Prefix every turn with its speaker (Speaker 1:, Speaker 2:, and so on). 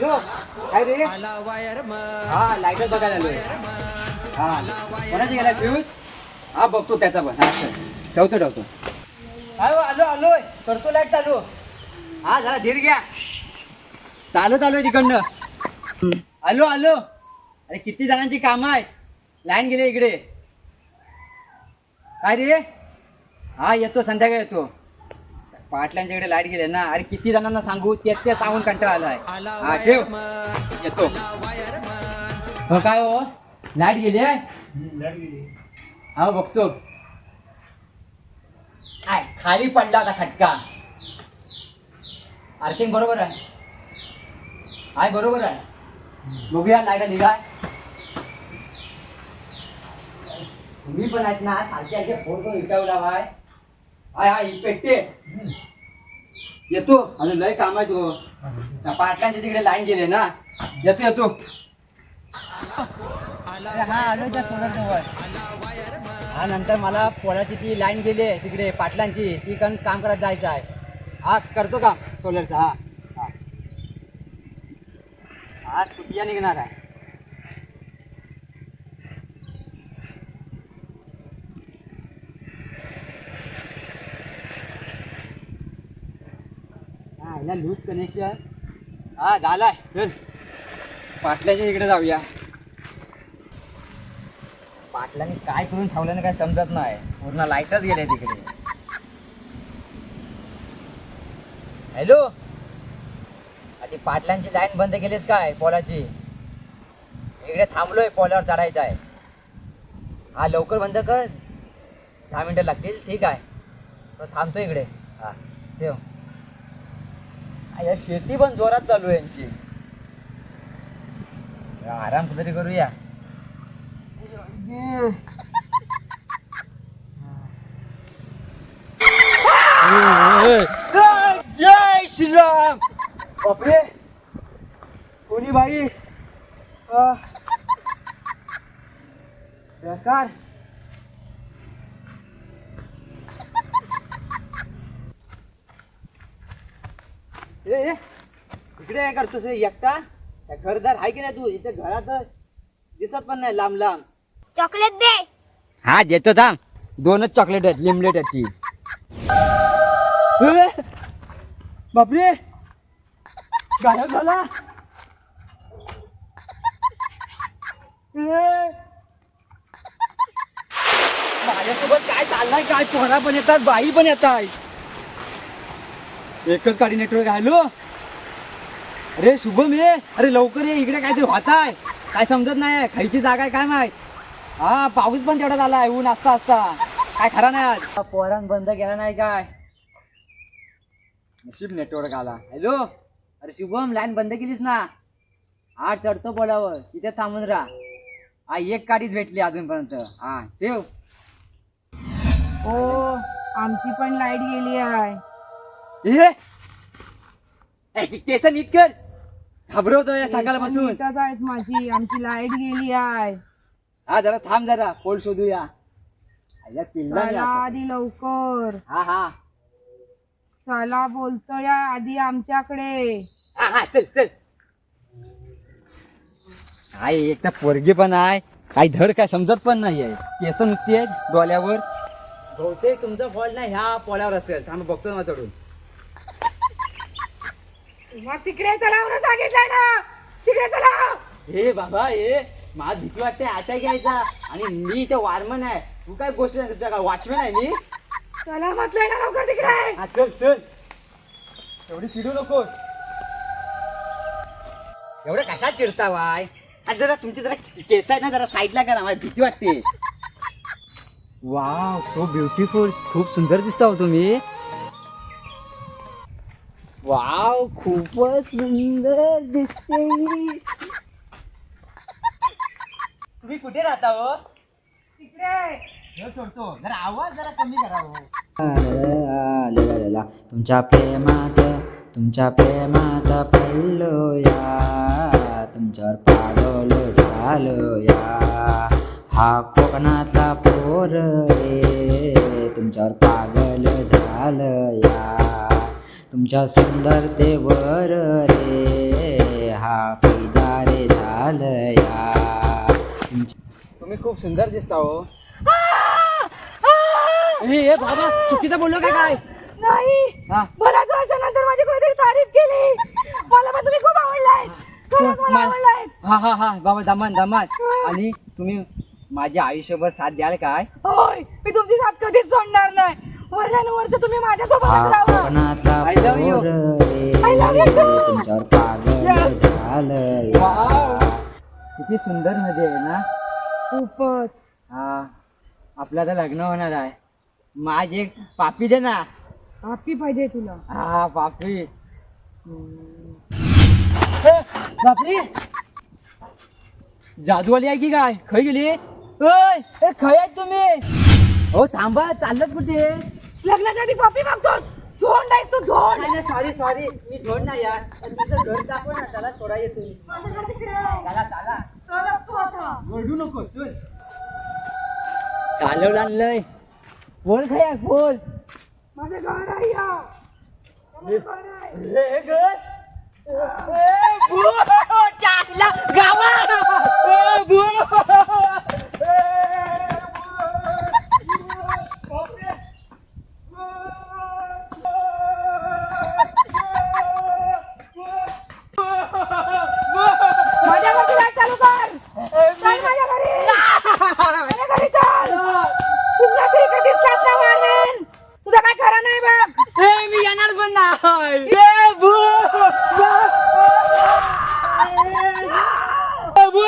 Speaker 1: Hello काय रे. हा लाईटच बघायला आलोय. हा. कोणाची गेला फ्यूज हा बघतो त्याचा पण. हा चल. ठेवतो ठेवतो. काय हो, आलो आलोय. करतो लाइट चालू. हा जरा धीर घ्या. चालू चालू आहे तिकडनं. आलो आलो. अरे किती जणांची कामं आहेत. लाईन गेले इकडे. काय रे? हा येतो संध्याकाळी येतो. पाटलांच्या इकडे लाइट गेले ना अरे किती जणांना सांगू तेच ते सांगून कंटाळा आलाय. हा ठेव. येतो. हो काय हो? लाइट गेली आहे? हा बघतो. आय खाली पडला आता खटका. आर्थिंग बरोबर आहे. हाय बरोबर आहे. बघूया लाइट निघाय तुम्ही पण आहेत ना सारखे सारखे फोन करून विकावला हाय हाय हाय पेटते येतो. अजून लय काम आहे तो त्या पाटलांच्या तिकडे लाईन गेले ना. येतो येतो. हा आलो त्या सोलर जवळ हा नंतर मला पोलाची ती लाईन गेली आहे तिकडे पाटलांची. ती कण काम करत जायचं आहे. हा करतो का? सोलरचा हा. हा. आज कुठल्या निघणार आहे. झाला लूज कनेक्शन हा झालाय. चल. पाटल्याच्या इकडे जाऊया. पाटलांनी काय करून ठेवलं ना काय समजत नाही. पूर्ण लाईटच गेले तिकडे. हॅलो? आधी पाटलांची लाईन बंद केलीस काय पोलाची? इकडे थांबलोय पोलावर चढायचं आहे. हा लवकर बंद कर. दहा मिनिटं लागतील ठीक आहे. तो थांबतो इकडे. हा ठेव. या शेती पण जोरात चालू आहे यांची. आराम कुठेतरी करूया. जय श्रीराम. बापरे. कोणी बाई? आ, बेकार. ए ए, इकडे काय करतोस रे एकटा? त्या घरदार आहे की नाही तू? इथे घरात दिसत पण नाही लांब लांब.
Speaker 2: चॉकलेट दे.
Speaker 1: हा देतो थांब. दोनच चॉकलेट आहेत लिमलेटची बापरे! गायब झाला. ए, माझ्यासोबत काय चाललंय? काय पोहरा पण येतात बाई पण येत आहे एकच गाडी नेटवर्क हॅलो अरे शुभम ये अरे लवकर ये. इकडे काहीतरी होत आहे काय समजत नाही खायची जागा आहे काय माहीत? हा पाऊस पण तेवढा झालाय. ऊन असता असता. काय खरा नाही आज. पोरान बंद केला नाही काय? नशीब नेटवर्क आला. हॅलो अरे शुभम लाईन बंद केलीस ना? हा चढतो बोलावर. तिथे थांबून राहा. हा एक गाडीच भेटली अजूनपर्यंत. हा ठेव.
Speaker 3: हो आमची पण लाइट गेली आहे.
Speaker 1: ते केस नीट कर. घाबरवतोय सकाळपासून.
Speaker 3: मिनिटच आहेत माझी. आमची लाइट गेली आहे.
Speaker 1: हा जरा थांब जरा. पोल शोधूया. आयला पिल्ला नाही
Speaker 3: चला
Speaker 1: आता.
Speaker 3: आधी लवकर.
Speaker 1: हा हा.
Speaker 3: चला बोलतोय आधी आमच्याकडे.
Speaker 1: हा हा चल चल. काय एक तर पोरगी पण आहे. काही धड काय समजत पण नाही आहे केस नुसती आहेत डोल्यावर बहुतेक तुमचा फॉल्ट नाही ह्या पोल्यावर असेल. थांब बघतो ना चढून
Speaker 3: मग तिकडे चला म्हणून सांगितलंय ना. तिकडे चला.
Speaker 1: हे बाबा हे मला भीती वाटते आता घ्यायचा. आणि मी इथे वारमन आहे. तू काय गोष्ट नाही तुझ्या वॉचमॅन आहे मी?
Speaker 3: चला म्हटलंय ना लवकर तिकडे.
Speaker 1: हा चल चल. एवढी चिडू नकोस. एवढं कशात चिडता वाय? आज जरा तुमची जरा केस आहे ना जरा साईडला करा मला भीती वाटते. वाव सो ब्युटिफुल खूप सुंदर दिसता हो तुम्ही. वाव खूपच सुंदर दिसते. तुम्ही कुठे राहता हो?
Speaker 3: तिकडे
Speaker 1: सोडतो. जरा आवाज जरा कमी करा हो.
Speaker 4: तुमच्या प्रेमात तुमच्या प्रेमात पडलो या. तुमच्यावर पागल झालो या. हा कोकणातला पोर रे. तुमच्यावर तुमच्या सुंदरतेवर रे. हा पिदारे झालं या तुमच्या
Speaker 1: तुम्ही खूप सुंदर दिसता हो. ए, बाबा चुकीचं बोललो काय काय?
Speaker 3: नाही.
Speaker 1: हा.
Speaker 3: बऱ्याच वर्षानंतर माझी कोणीतरी तारीफ केली. मला पण तुम्ही खूप आवडलाय. खरंच मला
Speaker 1: मा-
Speaker 3: आवडलाय.
Speaker 1: हा हा हा. बाबा दमान दमान. आणि तुम्ही माझ्या आयुष्यभर साथ द्याल काय?
Speaker 3: होय मी तुमची साथ कधीच सोडणार नाही. वर्षानुवर्ष तुम्ही माझ्यासोबतच राहा.
Speaker 4: कोकणातला
Speaker 1: I love you.
Speaker 4: पोर रे?
Speaker 3: I love you too.
Speaker 4: तुमच्यावर पागल
Speaker 1: Yes. किती सुंदर नदी आहे ना?
Speaker 3: खूपच.
Speaker 1: हा. आपलं आता लग्न होणार आहे. माझी एक पापी दे ना.
Speaker 3: हॅपी पाहिजे तुला.
Speaker 1: हा पापी. ए, बापरी जादूवाली आहे की काय? खय गेली? ओय ए, खय आहेत तुम्ही? हो थांबा चाललत कुठे?
Speaker 3: लग्नाच्या आधी पापी मागतोस. झोंड आहेस तू झोंड.
Speaker 1: नाही सॉरी सॉरी मी झोड नाही यार. पण तुझं घर दाखव ना त्याला सोडा येतो चला चला. ओरडू नको चल. चालवलं आणलंय बोल खया बोल.
Speaker 3: माझं घर आहे या. माझं घर आहे.
Speaker 1: हे ए! ए, भू! পারবে না। হয় বাবু বাবু